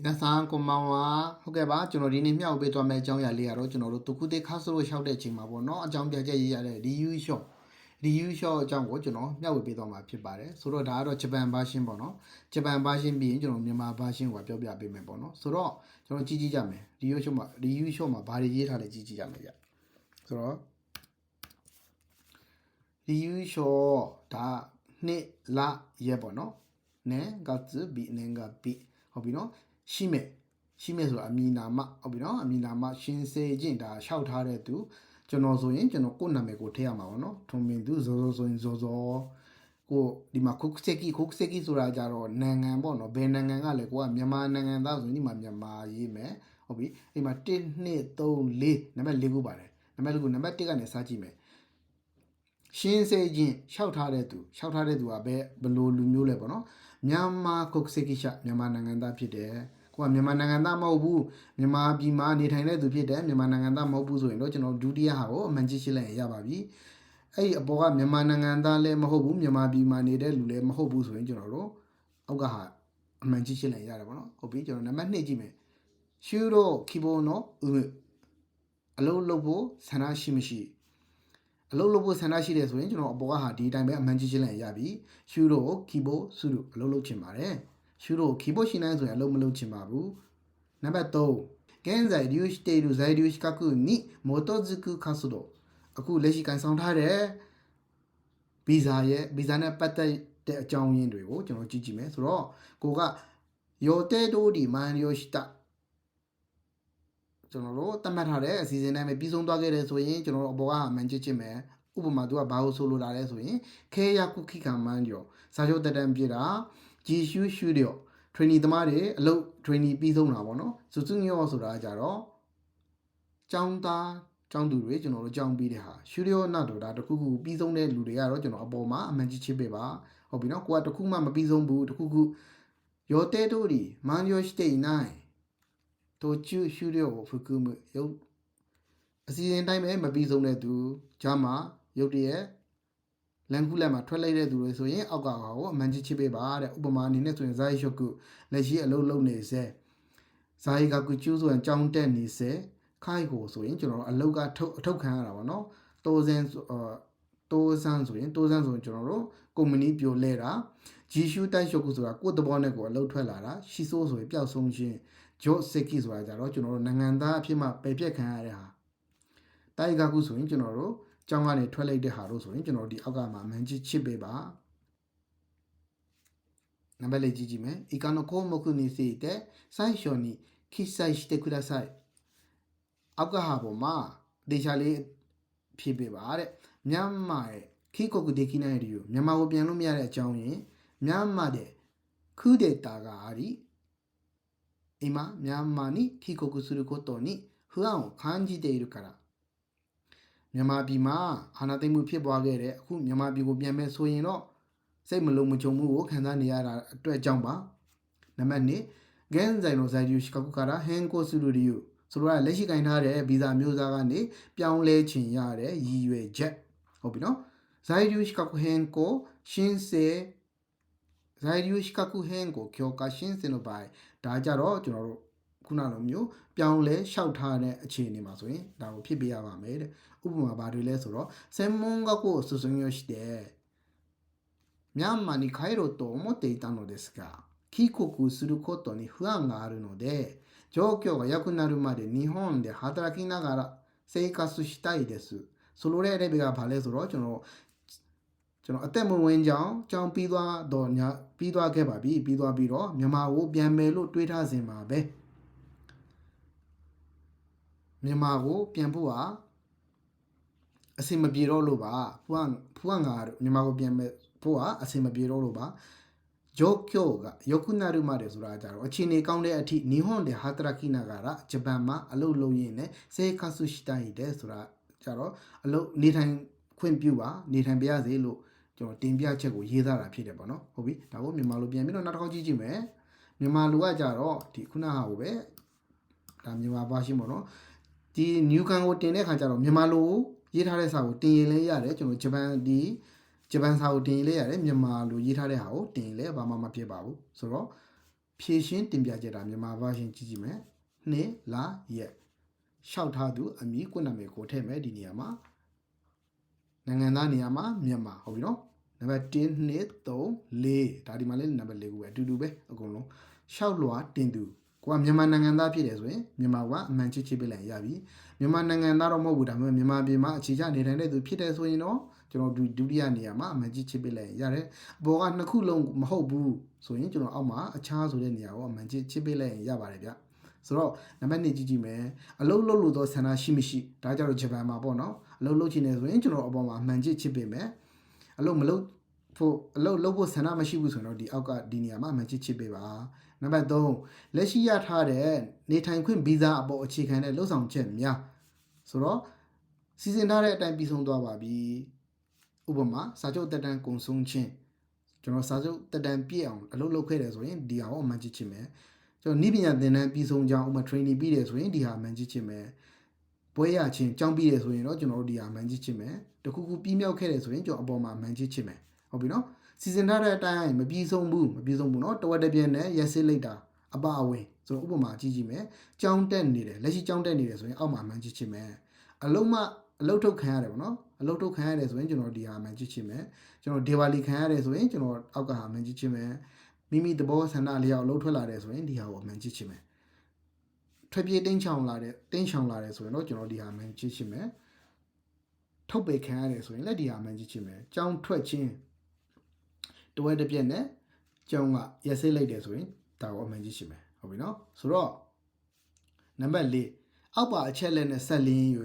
皆さんこんばんはဟုတ်ကဲ့ပါကျွန်တော်ဒီနေ့မျှဝေပေးသွားမယ့်အကြောင်းအရာလေးကတော့ကျွန်တော်တို့တခုတည်းခါဆိုလို့ရှောက်တဲ့အချိန်မှာပေါ့နော်အကြောင်းပြချက်ရေးရတဲ့ review shot review shot အကြောင်းကိုကျွန်တော်မျှဝေပေးသွားမှာဖြစ်ပါတယ်ဆိုတော့ဒါကတော့ဂျပန်ဘာရှင်းပေါ့နော်ဂျပန်ဘာရှင်းပြီးရင်ကျွန်တော်မြန်မာဘာရှင်းကိုပြောပြပေးမယ်ပေါ့နော်ဆိုတော့ကျွန်တော်ကြည့်ကြည့်ကြမယ် review shot မှာ review shot မှာဘာတွေရေးထားလဲကြည့်ကြည့်ကြမယ်ဗျဆိုတော့ review shot ဒါနှစ်လရက်ပေါ့နော်နဲကတ်ဘီနင်ကဘီဟုတ်ပြီနော် ရှိမဲ့ရှိမဲ့ဆိုတာအမီနာမဟုတ်ပြီနော်အမီနာမရှင်စေခြင်းဒါလျှောက်ထားတဲ့သူကျွန်တော်ဆိုရင်ကျွန်တော်ကိုယ့်နာမည်ကိုထည့်ရမှာပေါ့နော်ထုံမင်သူဇောဇောဆိုရင်ဇောဇောကိုဒီမှာခုတ်စက်ကီခုတ်စက်ကီဆိုတာကြတော့နိုင်ငံပေါ့နော်ဘယ်နိုင်ငံကလဲကိုကမြန်မာနိုင်ငံသားဆိုရင်ဒီမှာမြန်မာရေးမယ်ဟုတ်ပြီဒီမှာ1 2 3 4နံပါတ်4ခုပါတယ်နံပါတ်4ခုနံပါတ်1ကနေစကြည့်မယ်ရှင်းစေခြင်းလျှောက်ထားတဲ့သူလျှောက်ထားတဲ့သူကဘယ်ဘယ်လိုလူမျိုးလဲပေါ့နော် မြန်မာကုတ်စကိရှမြန်မာနိုင်ငံသားဖြစ်တယ်ကိုကမြန်မာနိုင်ငံသားမဟုတ်ဘူးမြန်မာပြည်မှာနေထိုင်တဲ့သူဖြစ်တယ်မြန်မာနိုင်ငံသားမဟုတ်ဘူးဆိုရင်တော့ကျွန်တော်ဒုတိယဟာကိုအမှန်ကြီးရှင်းလိုက်ရင်ရပါပြီအဲ့ဒီအပေါ်ကမြန်မာနိုင်ငံသားလည်းမဟုတ်ဘူးမြန်မာပြည်မှာနေတဲ့လူလည်းမဟုတ်ဘူးဆိုရင်ကျွန်တော်တို့အောက်ကဟာအမှန်ကြီးရှင်းလိုက်ရင်ရတယ်ပေါ့နော်ဟုတ်ပြီကျွန်တော်နံပါတ်2ကြည့်မယ်ရှူရိုခီဘိုနိုဥအလုံးလုံးဖို့ဆန္ဒရှိမရှိ အလုပ်လုပ်ဖို့ဆန္ဒရှိတယ်ဆိုရင်ကျွန်တော်အပေါ်ကဟာဒီအတိုင်းပဲအမှန်ကြီးရှင်းလိုက်ရပြီရှူရိုကီဘိုဆူရိုအလုပ်လုပ်ချင်ပါတယ်ရှူရိုကီဘိုရှင်းနိုင်ဆိုရင်အလုပ်မလုပ်ချင်ပါဘူးနံပါတ်3現在留している在留資格に基づく活動အခုလက်ရှိကန်ဆောင်ထားတဲ့ဗီဇာရဲ့ဗီဇာနဲ့ပတ်သက်တဲ့အကြောင်းရင်းတွေကိုကျွန်တော်ကြည့်ကြည့်မယ်ဆိုတော့ကိုကယောတဲတိုဒီမန်ယောရှိတာ ကျွန်တော်တို့သတ်မှတ်ထားတဲ့အစီအစဉ်တိုင်းပဲပြီးဆုံးသွားခဲ့တယ်ဆိုရင်ကျွန်တော်တို့အပေါ်ကအမှန်ချစ်ချင်မယ်ဥပမာသူကဘာလို့ဆိုလိုလာလဲဆိုရင်ခဲရကုခိကမန်ကျော်စာချုပ်တက်တန်ပြတာဂျီရှူရှူကျော် training သမားတွေအလုပ် training ပြီးဆုံးတာပေါ့နော်စုစုညောဆိုတာကြတော့ចောင်းသားចောင်းသူတွေကျွန်တော်တို့ကြောင်းပြီးတဲ့ဟာရှူရီယိုနာတော့ဒါတခုခုပြီးဆုံးတဲ့လူတွေကတော့ကျွန်တော်အပေါ်မှာအမှန်ချစ်ချစ်ပေးပါဟုတ်ပြီနော်ကိုကတခုမှမပြီးဆုံးဘူးတခုခုယောတဲတိုဒီမန်ယောရှိတဲ့နိုင် တို့ကျူရှူရကိုဖကုမှုရုပ်အစီအစဉ်တိုင်းပဲမပြီးဆုံးတဲ့သူဂျာမာရုပ်တရက်လန်ကူလက်မှာထွက်လိုက်တဲ့သူတွေဆိုရင်အောက်ကဟာကိုအမှန်ကြီးချစ်ပေးပါတဲ့ဥပမာအနေနဲ့ဆိုရင်ဇာယီရှုကုလက်ရှိအလုပ်လုပ်နေစေဇာယီကကုကျူးဆိုရင်ကြောင်းတက်နေစေခိုင်ကိုဆိုရင်ကျွန်တော်တို့အလုပ်ကထုတ်အထုတ်ခံရတာပါနော်တိုးစင်းအာ တိုးဆန်းဆိုရင်တိုးဆန်းဆိုရင်ကျွန်တော်တို့ကုမ္ပဏီပြိုလဲတာဂျီရှူတိုက်ရှုပ်ခုဆိုတာကိုယ်သဘောနဲ့ကိုယ်အလုပ်ထွက်လာတာရှီဆိုးဆိုရင်ပျောက်ဆုံးခြင်းဂျော့စစ်ကီဆိုတာကြတော့ကျွန်တော်တို့နိုင်ငံသားအဖြစ်မှပယ်ပြက်ခံရတဲ့ဟာတိုက်ကခုဆိုရင်ကျွန်တော်တို့ကျောင်းကနေထွက်လိုက်တဲ့ဟာလို့ဆိုရင်ကျွန်တော်တို့ဒီအောက်ကမှာမန်ချစ်ချစ်ပေးပါနံပါတ်လေးကြည့်ကြည့်မယ်။ဤကနကိုမခုနီစီတဲ့ဆိုင်ရှော်နီခိဆိုင်ရှိတဲ့ခုဒါဆိုင်။အောက်ကဟာပေါ်မှာဒေချာလေးဖြည့်ပေးပါတဲ့။ မြန်မာရဲ့ခိကုတ်ဒေခိနိုင်ရီကိုမြန်မာကိုပြန်လို့မရတဲ့အကြောင်းရင်းမြန်မာတဲ့ခုဒေတာကあり今ミャンマーに帰国することに不安を感じているからမြန်မာပြည်မှာအာဏာသိမ်းမှုဖြစ်ပွားခဲ့တဲ့အခုမြန်မာပြည်ကိုပြန်မဲ့ဆိုရင်တော့စိတ်မလုံးမချုံမှုကိုခံစားနေရတာအတွက်ကြောင့်ပါနံပါတ်2現在の在留資格から変更する理由ဆိုတော့လက်ရှိကင်ထားတဲ့ဗီဇာမျိုးစားကနေပြောင်းလဲချင်ရတဲ့ရည်ရွယ်ချက် ဟုတ်ပြီနော်在留資格変更申請在留資格変更強化申請の場合ဒါကြတော့ကျွန်တော်တို့ခုနလိုမျိုးပြောင်းလဲလျှောက်ထားတဲ့အခြေအနေမှာဆိုရင်ဒါကိုဖြစ်ပြရပါမယ်တဲ့ဥပမာဘာတွေလဲဆိုတော့専門学校を卒業してミャンマーに帰ろうと思っていたのですが帰国することに不安があるので状況が良くなるまで日本で働きながら生活したいです ဆိုလိုတဲ့အဓိပ္ပာယ်ကဘာလဲဆိုတော့ကျွန်တော်ကျွန်တော်အသက်မဝင်ကြောင်းကြောင်းပြီးသွားတော့ညပြီးသွားခဲ့ပါပြီပြီးသွားပြီးတော့မြမကိုပြန်မယ်လို့တွေးထားစင်ပါပဲမြမကိုပြန်ဖို့ဟာအဆင်မပြေတော့လို့ပါဖူကဖူကငါတို့မြမကိုပြန်မယ်ဖို့ဟာအဆင်မပြေတော့လို့ပါယောကျိုကယောကုနာရုမတယ်ဆိုတာကြတော့အချင်းနေကောင်းတဲ့အထိနီဟွန်တဲ့ဟာတရာကိနာကရာဂျပန်မှာအလုပ်လုပ်ရင်းနဲ့ဆေကာဆူရှိတိုင်တယ်ဆိုတာ ကြတော့အလုပ်နေထိုင်ခွင့်ပြုပါနေထိုင်ပြရစေလို့ကျွန်တော်တင်ပြချက်ကိုရေးသားတာဖြစ်တယ်ပေါ့နော်ဟုတ်ပြီဒါကိုမြန်မာလိုပြန်ပြီးတော့နောက်တစ်ခေါက်ကြည့်ကြည့်မယ်မြန်မာလိုကကြတော့ဒီခုနဟာကိုပဲဒါမြန်မာဘာရှင်းပေါ့နော်ဒီ new can ကိုတင်တဲ့ခါကျတော့မြန်မာလိုရေးထားတဲ့စာကိုတင်ရင်လည်းရတယ်ကျွန်တော်ဂျပန်ဒီဂျပန်စာကိုတင်ရင်လည်းရတယ်မြန်မာလိုရေးထားတဲ့ဟာကိုတင်ရင်လည်းဘာမှမဖြစ်ပါဘူးဆိုတော့ဖြည့်ရှင်းတင်ပြချက်တာမြန်မာဘာရှင်းကြည့်ကြည့်မယ်နှစ်လရက် လျှောက်ထားသူအမည်ကိုယ်နာမည်ကိုထည့်မယ်ဒီနေရာမှာနိုင်ငံသားနေရာမှာမြန်မာဟုတ်ပြီနော်နံပါတ်1 2 3 4ဒါဒီမှာလေးနံပါတ်4ခုပဲအတူတူပဲအကုန်လုံးလျှောက်လွှာတင်သူကိုကမြန်မာနိုင်ငံသားဖြစ်တယ်ဆိုရင်မြန်မာကအမှန်ချစ်ချစ်ပေးလိုက်ရပြီမြန်မာနိုင်ငံသားတော့မဟုတ်ဘူးဒါပေမဲ့မြန်မာပြည်မှာအခြေချနေထိုင်တဲ့သူဖြစ်တယ်ဆိုရင်တော့ကျွန်တော်ဒုတိယနေရာမှာအမှန်ချစ်ချစ်ပေးလိုက်ရတယ်အပေါ်ကနှစ်ခုလုံးမဟုတ်ဘူးဆိုရင်ကျွန်တော်အောက်မှာအခြားဆိုတဲ့နေရာကိုအမှန်ချစ်ချစ်ပေးလိုက်ရပါတယ်ဗျ ဆိုတော့နံပါတ်1ကြည့်ကြည့်မယ်အလုံးလုံးလို့သောဆန္ဒရှိမရှိဒါကြတော့ဂျပန်မှာပေါ့နော်အလုံးလုံးချင်နေဆိုရင်ကျွန်တော်အပေါ်မှာအမှန်ချစ်ချစ်ပေးမယ်အလုံးမလုံးဖို့အလုံးလုံးဖို့ဆန္ဒမရှိဘူးဆိုရင်တော့ဒီအောက်ကဒီနေရာမှာအမှန်ချစ်ချစ်ပေးပါနံပါတ်3လက်ရှိရထားတဲ့နေထိုင်ခွင့်ဗီဇာအပေါ်အခြေခံတဲ့လုံဆောင်ချက်များဆိုတော့စီစဉ်ထားတဲ့အတိုင်းပြီးဆုံးသွားပါပြီဥပမာစာချုပ်တက်တန်းကုံဆုံးခြင်းကျွန်တော်စာချုပ်တက်တန်းပြည့်အောင်အလုပ်လုပ်ခဲ့တယ်ဆိုရင်ဒီဟာကိုအမှန်ချစ်ချင်မယ် ကျွန်တော်နိပညာသင်တန်းပြီးဆုံးကြောင်းဥမာ training ပြီးတယ်ဆိုရင်ဒီဟာမှန်ကြည့်ချင်မယ်ပွဲရချင်းကြောင်းပြီးတယ်ဆိုရင်တော့ကျွန်တော်တို့ဒီဟာမှန်ကြည့်ချင်မယ်တခုခုပြီးမြောက်ခဲ့တယ်ဆိုရင်ကျွန်တော်အပေါ်မှာမှန်ကြည့်ချင်မယ်ဟုတ်ပြီနော်စီစဉ်ထားတဲ့အတိုင်းမပြီးဆုံးဘူးမပြီးဆုံးဘူးနော်တဝက်တပြင်းနဲ့ရက်စစ်လိုက်တာအပအဝင်ဆိုတော့ဥပမာကြည့်ကြည့်မယ်ကြောင်းတက်နေတယ်လက်ရှိကြောင်းတက်နေတယ်ဆိုရင်အောက်မှာမှန်ကြည့်ချင်မယ်အလုံးမအလုတ်ထုတ်ခံရတယ်ပေါ့နော်အလုတ်ထုတ်ခံရတယ်ဆိုရင်ကျွန်တော်ဒီဟာမှန်ကြည့်ချင်မယ်ကျွန်တော်ဒေဝါလီခံရတယ်ဆိုရင်ကျွန်တော်အောက်ကဟာမှန်ကြည့်ချင်မယ် မိမိသဘောဆန္ဒလျောက်အလုတ်ထွက်လာတယ်ဆိုရင်ဒီဟာကိုမှန်ကြည့်ချင်မယ်ထွက်ပြေးတင်းချောင်လာတဲ့တင်းချောင်လာတယ်ဆိုရင်တော့ကျွန်တော်ဒီဟာမှန်ကြည့်ချင်မယ်ထုတ်ပေခံရတယ်ဆိုရင်လည်းဒီဟာမှန်ကြည့်ချင်မယ်ကြောင်းထွက်ခြင်းတဝဲတစ်ပြက်နဲ့ကျောင်းကရက်စိတ်လိုက်တယ်ဆိုရင်ဒါကိုအမှန်ကြီးရှိမယ်ဟုတ်ပြီနော်ဆိုတော့နံပါတ်၄အောက်ပါအချက်လက်နဲ့ဆက်လင်း၍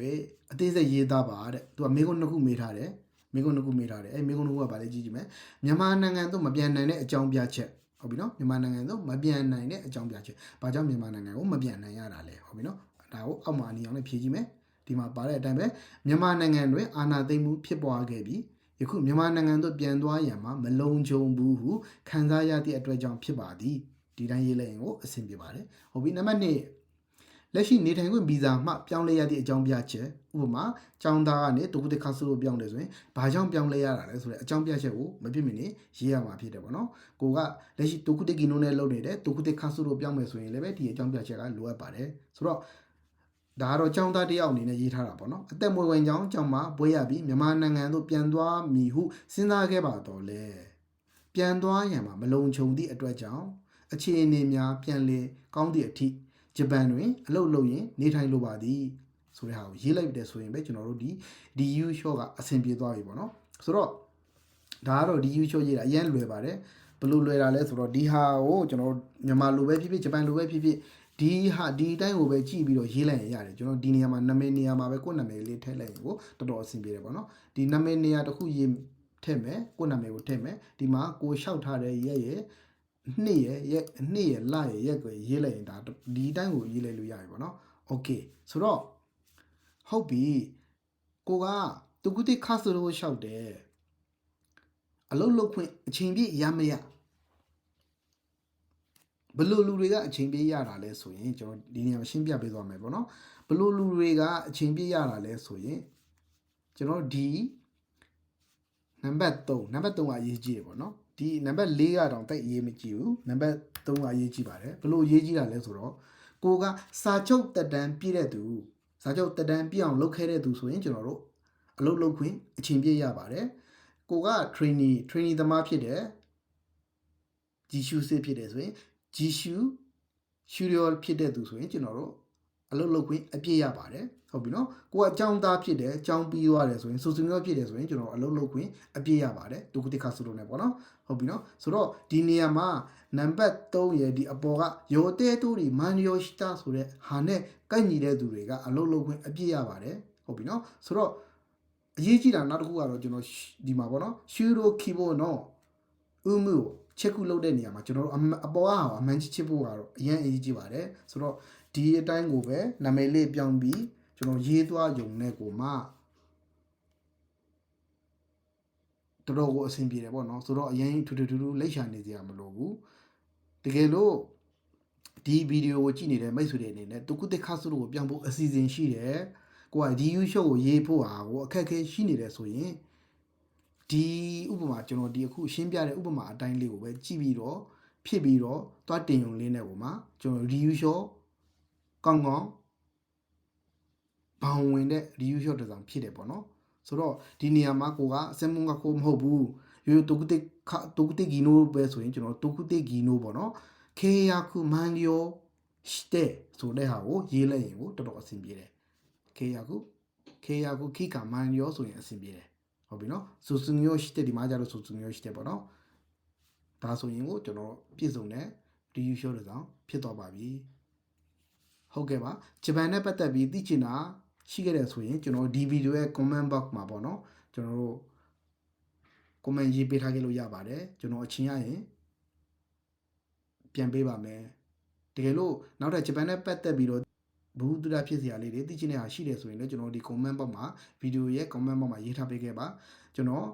အသေးစိတ်ရေးသားပါတဲ့သူကမိကုန်းနှစ်ခုမေးထားတယ်မိကုန်းနှစ်ခုမေးထားတယ်အဲမိကုန်းနှစ်ခုကဗာလေကြည့်ကြည့်မယ်မြန်မာနိုင်ငံသို့မပြန်နိုင်တဲ့အကြောင်းပြချက် ဟုတ်ပြီနော်မြန်မာနိုင်ငံသို့မပြန်နိုင်တဲ့အကြောင်းပြချက်ဘာကြောင့်မြန်မာနိုင်ငံကိုမပြန်နိုင်ရတာလဲဟုတ်ပြီနော်ဒါကိုအောက်မှာအနီအောင်နဲ့ဖြည့်ကြည့်မယ်ဒီမှာပါတဲ့အတိုင်းပဲမြန်မာနိုင်ငံတွင်အာဏာသိမ်းမှုဖြစ်ပွားခဲ့ပြီးယခုမြန်မာနိုင်ငံသို့ပြန်သွားရန်မှာမလုံခြုံဘူးဟုခံစားရသည့်အတွက်ကြောင့်ဖြစ်ပါသည်ဒီတိုင်းရေးလိုက်ရင်ကိုအဆင်ပြေပါတယ်ဟုတ်ပြီနံပါတ်2 လက်ရှိနေထိုင်ခွင့်ဗီဇာမှပြောင်းလဲရသည့်အကြောင်းပြချက်ဥပမာကျောင်းသားကနေတူကူတစ်ခါစုလို့ပြောင်းတယ်ဆိုရင်ဘာကြောင့်ပြောင်းလဲရတာလဲဆိုတဲ့အကြောင်းပြချက်ကိုမဖြစ်မနေရေးရမှာဖြစ်တယ်ပေါ့နော်ကိုကလက်ရှိတူကူတစ်ကီနိုနဲ့လုပ်နေတဲ့တူကူတစ်ခါစုလို့ပြောင်းမယ်ဆိုရင်လည်းပဲဒီအကြောင်းပြချက်ကလိုအပ်ပါတယ်ဆိုတော့ဒါကတော့ចောင်းသားတယောက်အနေနဲ့ရေးထားတာပေါ့နော်အသက်မွေးဝင်ကြောင်းကျောင်းမှာဘွေးရပြီးမြန်မာနိုင်ငံသို့ပြန်သွားမည်ဟုစဉ်းစားခဲ့ပါတော့လေပြန်သွားရန်မှာမလုံခြုံသည့်အတွက်ကြောင့်အခြေအနေများပြန်လည်ကောင်းသည့်အထိ ဂျပန်တွင်အလုပ်လုပ်ရင်နေထိုင်လိုပါသည်ဆိုတဲ့ဟာကိုရေးလိုက်တယ်ဆိုရင်ပဲကျွန်တော်တို့ဒီဒီ U short ကအဆင်ပြေသွားပြီပေါ့နော်ဆိုတော့ဒါကတော့ဒီ U short ရေးတာအရင်လွယ်ပါတယ်ဘယ်လိုလွယ်တာလဲဆိုတော့ဒီဟာကိုကျွန်တော်မြန်မာလိုပဲဖြစ်ဖြစ်ဂျပန်လိုပဲဖြစ်ဖြစ်ဒီဟာဒီအတိုင်းကိုပဲကြည့်ပြီးတော့ရေးလိုက်ရင်ရတယ်ကျွန်တော်ဒီနေရာမှာနာမည်နေရာမှာပဲကိုယ့်နာမည်လေးထည့်လိုက်ရင်ကိုတော်တော်အဆင်ပြေတယ်ပေါ့နော်ဒီနာမည်နေရာတစ်ခုရေးထည့်မယ်ကိုယ့်နာမည်ကိုထည့်မယ်ဒီမှာကိုလျှောက်ထားတဲ့ရက်ရဲ့ နှစ်ရဲ့ရက်နှစ်ရဲ့လရဲ့ရက်ကိုရေးလိုက်ရင်ဒါဒီအတိုင်းကိုရေးလိုက်လို့ရပြီပေါ့နော်โอเคဆိုတော့ဟုတ်ပြီကိုကတူကူတိခါဆိုလို့လျှောက်တယ်အလုံးလုံးခွင့်အချိန်ပြည့်ရမရဘလို့လူတွေကအချိန်ပြည့်ရတာလဲဆိုရင်ကျွန်တော်ဒီနေရာမှာရှင်းပြပေးသွားမယ်ပေါ့နော်ဘလို့လူတွေကအချိန်ပြည့်ရတာလဲဆိုရင်ကျွန်တော်ဒီနံပါတ်3နံပါတ်3ကအရေးကြီးတယ်ပေါ့နော် ဒီနံပါတ်4ကတော့တိတ်အရေးမကြီးဘူးနံပါတ်3ကအရေးကြီးပါတယ်ဘလို့အရေးကြီးတာလဲဆိုတော့ကိုကစာချုပ်တက်တန်းပြည့်တဲ့သူစာချုပ်တက်တန်းပြည့်အောင်လုပ်ခဲ့တဲ့သူဆိုရင်ကျွန်တော်တို့အလုပ်လုပ်ခွင့်အချိန်ပြည့်ရပါတယ်ကိုက trainee trainee သမားဖြစ်တယ်ဂျီရှုစစ်ဖြစ်တယ်ဆိုရင်ဂျီရှုရှူရီယယ်ဖြစ်တဲ့သူဆိုရင်ကျွန်တော်တို့ အလုပ်လုပ်ခွင့်အပြည့်ရပါတယ်ဟုတ်ပြီနော်ကိုကအကြောင်းသားဖြစ်တယ်အကြောင်းပြီးသွားတယ်ဆိုရင်ဆိုစင်ရောဖြစ်တယ်ဆိုရင်ကျွန်တော်အလုပ်လုပ်ခွင့်အပြည့်ရပါတယ်ဒုက္ခတိခါဆိုလို့ ਨੇ ပေါ့နော်ဟုတ်ပြီနော်ဆိုတော့ဒီနေရာမှာနံပါတ်3ရဲ့ဒီအပေါ်ကယောတဲတူရီမန်ယောရှိတာဆိုတဲ့ဟာနဲ့ကိုက်ညီတဲ့သူတွေကအလုပ်လုပ်ခွင့်အပြည့်ရပါတယ်ဟုတ်ပြီနော်ဆိုတော့အရေးကြီးတာနောက်တစ်ခုကတော့ကျွန်တော်ဒီမှာပေါ့နော်ရှူရိုခီဘိုနော်ဥမှုချက်ခုလုပ်တဲ့နေရာမှာကျွန်တော်တို့အပေါ်ကအမှန်ချစ်ချစ်ဖို့ကတော့အရင်အရေးကြီးပါတယ်ဆိုတော့ ဒီအတိုင်းကိုပဲနာမည်လေးပြောင်းပြီးကျွန်တော်ရေးသွားယုံနဲ့ကိုမှတော်တော်ကိုအဆင်ပြေတယ်ပေါ့နော်ဆိုတော့အရင်ထူထူထူထူလိတ်ရှာနေစရာမလိုဘူးတကယ်လို့ဒီဗီဒီယိုကိုကြည့်နေတဲ့မိတ်ဆွေတွေအနေနဲ့တူကုတက်ခါဆုလို့ပြောင်းဖို့အစီအစဉ်ရှိတယ်ကိုကဒီယူရှုပ်ကိုရေးဖို့ဟာကိုအခက်အခဲရှိနေတယ်ဆိုရင်ဒီဥပမာကျွန်တော်ဒီအခုရှင်းပြတဲ့ဥပမာအတိုင်းလေးကိုပဲကြည့်ပြီးတော့ဖြစ်ပြီးတော့သွားတင်ရုံလေးနဲ့ပုံမှာကျွန်တော် review shot ကောင်းကောင်းဘောင်ဝင်တဲ့ review shot တစ်စောင်ဖြစ်တယ်ပေါ့နော်ဆိုတော့ဒီနေရာမှာကိုကအစမုံကကိုမဟုတ်ဘူးရိုးရိုးတိုကုတိခတိုကုတိဂီနိုပဲဆိုရင်ကျွန်တော်တိုကုတိဂီနိုပေါ့နော်ခေယာခုမန်လျောရှတဲ့ဆိုတဲ့ဟာကိုရေးလိုက်ရင်ကိုတော်တော်အဆင်ပြေတယ်ခေယာခုခေယာခုခိကာမန်လျောဆိုရင်အဆင်ပြေတယ်ဟုတ်ပြီနော်ဆူဆူညိုရှတဲ့ဒီမှာကြတော့ဆူဆူညိုရှတဲ့ပေါ့နော်ဒါဆိုရင်ကိုကျွန်တော်ပြည့်စုံတဲ့ review show တစ်စောင်ဖြစ်သွားပါပြီ ဟုတ်ကဲ့ပါဂျပန်နဲ့ပတ်သက်ပြီးသိချင်တာရှိခဲ့တယ်ဆိုရင်ကျွန်တော်ဒီဗီဒီယိုရဲ့ comment box မှာပေါ့နော်ကျွန်တော်တို့ comment ရေးပေးထားခဲ့လို့ရပါတယ်ကျွန်တော်အချင်းရရင်ပြန်ပေးပါမယ်တကယ်လို့နောက်ထပ်ဂျပန်နဲ့ပတ်သက်ပြီးတော့ဘူးတူတာဖြစ်စရာလေးတွေသိချင်တဲ့ဟာရှိတယ်ဆိုရင်လည်းကျွန်တော်ဒီ comment box မှာဗီဒီယိုရဲ့ comment box မှာရေးထားပေးခဲ့ပါကျွန်တော်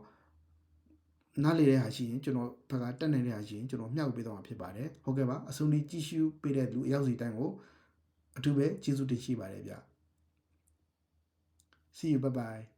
နားလေတဲ့ဟာရှိရင်ကျွန်တော်ဘက်ကတက်နေတဲ့ဟာရှိရင်ကျွန်တော်မျှဝေပေးသွားမှာဖြစ်ပါတယ်ဟုတ်ကဲ့ပါအဆုံးထိကြည့်ရှုပေးတဲ့လူအရောက်စီတိုင်းကို အထူးပဲကျေးဇူးတင်ရှိပါတယ်ဗျ See you bye bye